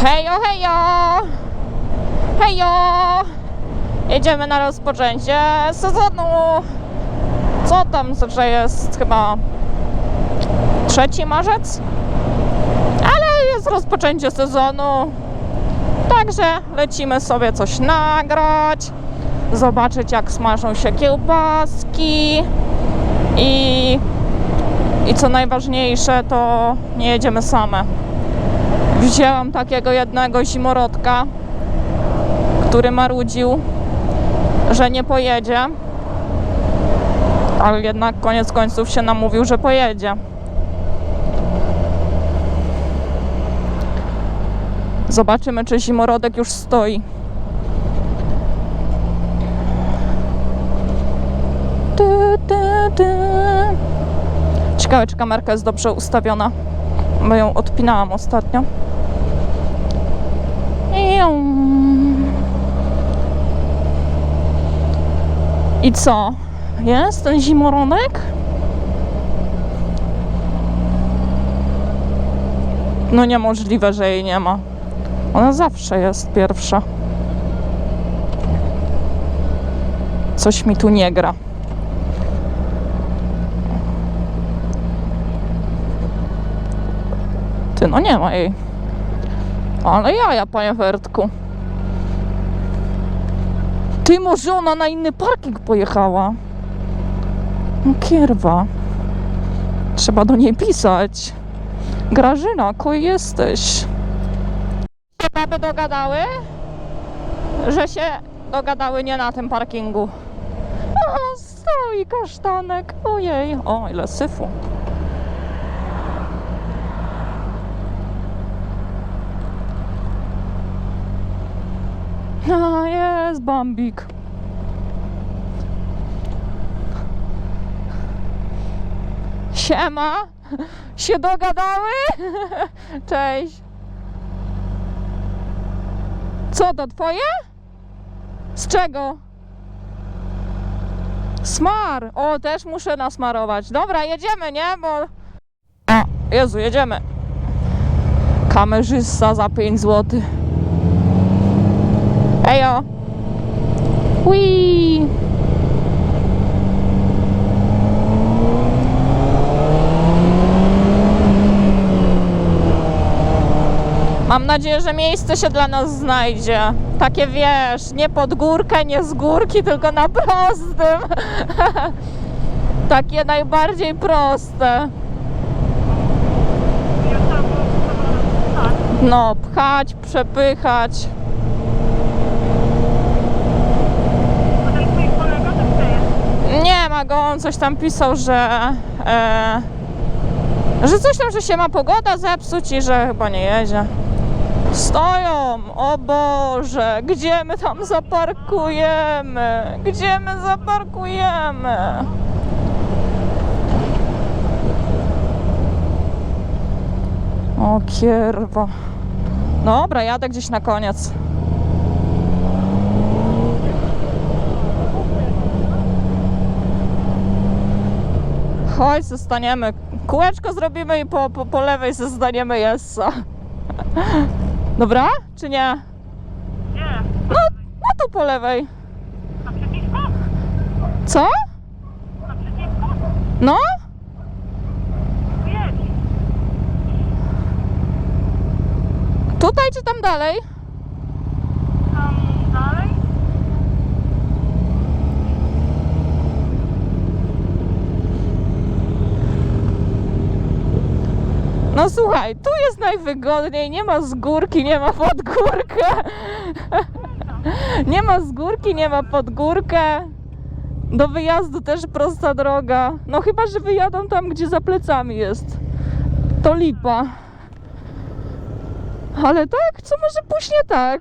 Hejo, hejo! Hejo! Jedziemy na rozpoczęcie sezonu. Co tam, że jest chyba 3 marzec? Ale jest rozpoczęcie sezonu. Także lecimy sobie coś nagrać, zobaczyć jak smażą się kiełbaski i, i co najważniejsze, to nie jedziemy same. Wzięłam takiego jednego zimorodka, który marudził, że nie pojedzie, ale jednak koniec końców się namówił, że pojedzie. Zobaczymy, czy zimorodek już stoi. Ciekawe, czy kamerka jest dobrze ustawiona, bo ją odpinałam ostatnio. Ią. I co? Jest ten zimoronek? No niemożliwe, że jej nie ma. Ona zawsze jest pierwsza. Coś mi tu nie gra. Ty, no nie ma jej. Ale jaja, panie Fertku. Ty, może ona na inny parking pojechała? No kierwa. Trzeba do niej pisać. Grażyna, koj jesteś? się baby dogadały, że się dogadały nie na tym parkingu. O, stoi kasztanek. Ojej. O, ile syfu. A, jest Bambik. Siema. Się dogadały? Cześć. Co to twoje? Z czego? Smar! O, też muszę nasmarować. Dobra, jedziemy, nie? Bo. O, Jezu, jedziemy. Kamerzysta za 5 zł. Ejo! Ui! Mam nadzieję, że miejsce się dla nas znajdzie. Takie wiesz, nie pod górkę, nie z górki, tylko na prostym. Takie najbardziej proste. No, pchać, przepychać. Go, on coś tam pisał, że. E, że coś tam, że się ma pogoda zepsuć i że chyba nie jedzie. Stoją! O Boże! Gdzie my tam zaparkujemy? Gdzie my zaparkujemy? O kierwa. Dobra, jadę gdzieś na koniec. Chodź, zostaniemy. Kółeczko zrobimy i po, po, po lewej zostaniemy jessa. Dobra? Czy nie? Nie, No, no tu po lewej. naprzeciwko? Co? Naprzeciwko? No? Jedź. Tutaj czy tam dalej? Tam dalej? No słuchaj, tu jest najwygodniej, nie ma z górki, nie ma pod górkę. Nie ma z górki, nie ma pod górkę. Do wyjazdu też prosta droga. No chyba, że wyjadą tam, gdzie za plecami jest. To lipa. Ale tak? Co może pójść nie tak?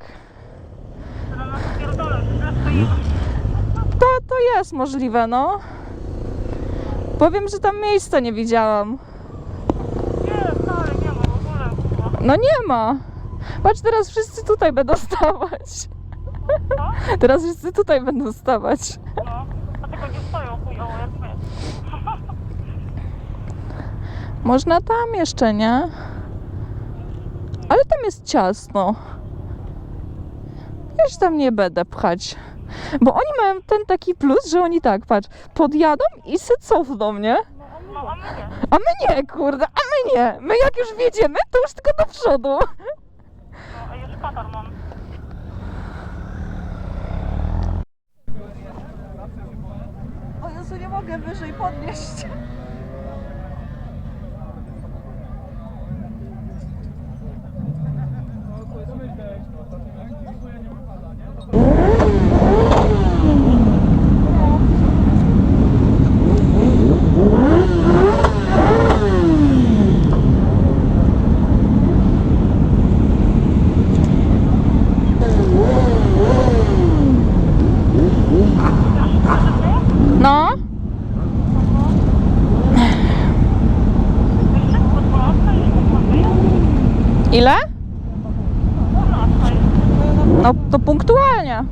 To, to jest możliwe, no. Powiem, że tam miejsca nie widziałam. Nie, wcale nie ma w ogóle. kurwa. No nie ma. Patrz, teraz wszyscy tutaj będą stawać. Teraz wszyscy tutaj będą stawać. No, dlatego nie stoją chujowo jak my. Można tam jeszcze, nie? Ale tam jest ciasno. Ja się tam nie będę pchać. Bo oni mają ten taki plus, że oni tak, patrz, podjadą i se cofną, nie? No, a my nie. A my nie, kurde, a my nie. My jak już wjedziemy, to już tylko do przodu. No, a już katar mam. O Jezu, nie mogę wyżej podnieść. No, Jeszcze tylko 12 i mógłbym wyjść. Ile? 12 jest. No to punktualnie.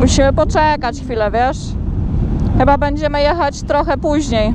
Musimy poczekać chwilę, wiesz? Chyba będziemy jechać trochę później.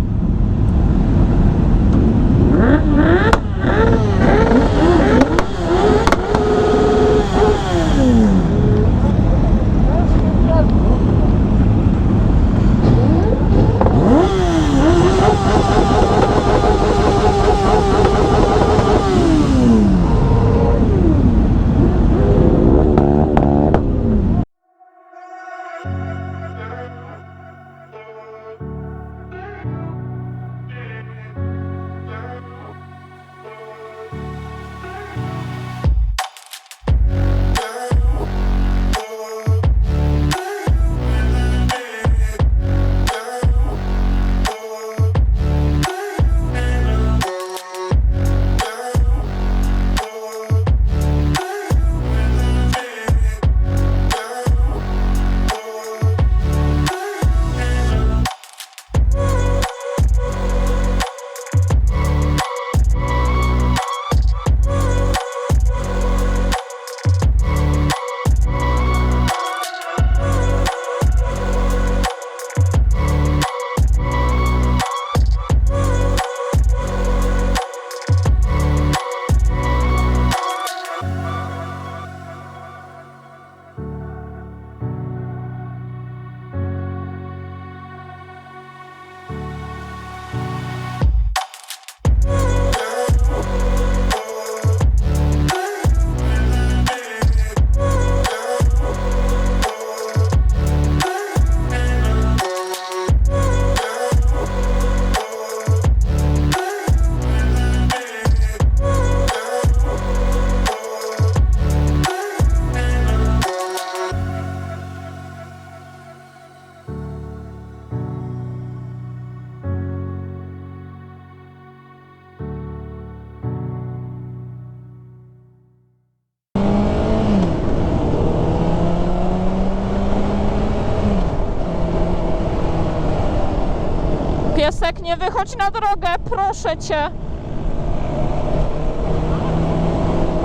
Nie wychodź na drogę, proszę cię.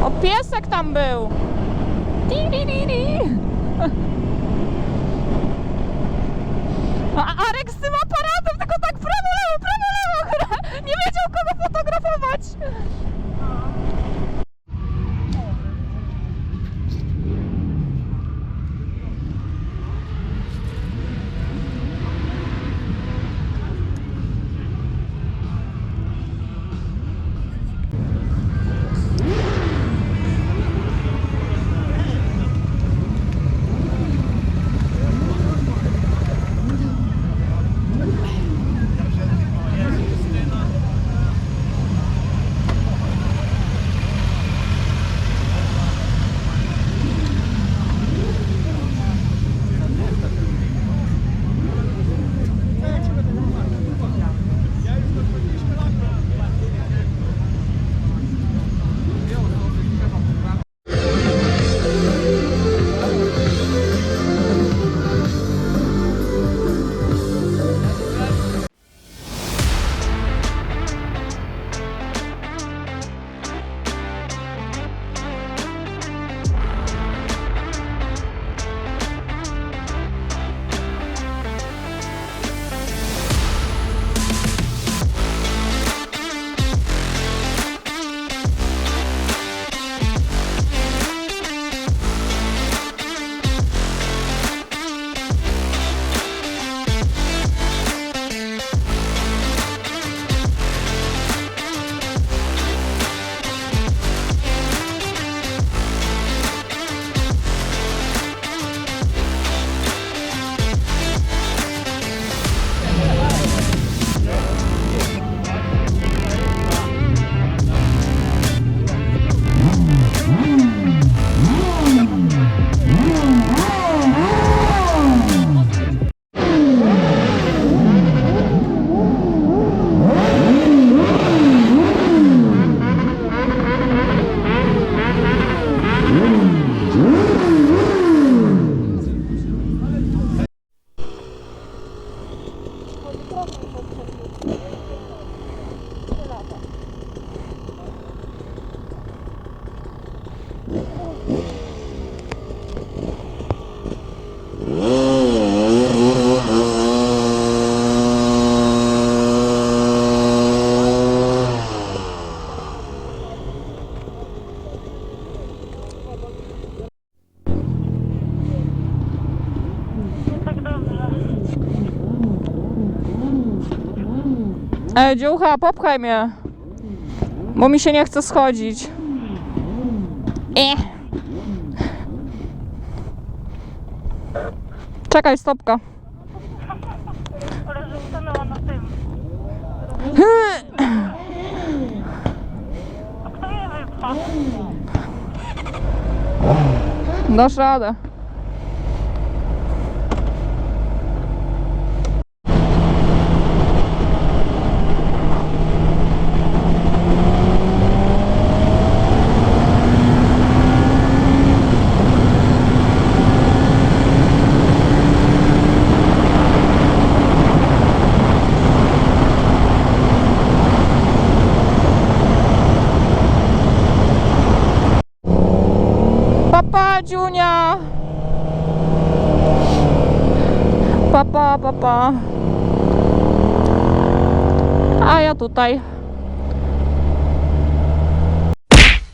O, piesek tam był. Di, di, di, di. Ej, dziucha, popchaj mnie. Bo mi się nie chce schodzić. E. Czekaj, stopka. Ale że na tym. Dasz radę. Papa, papa. A ja tutaj.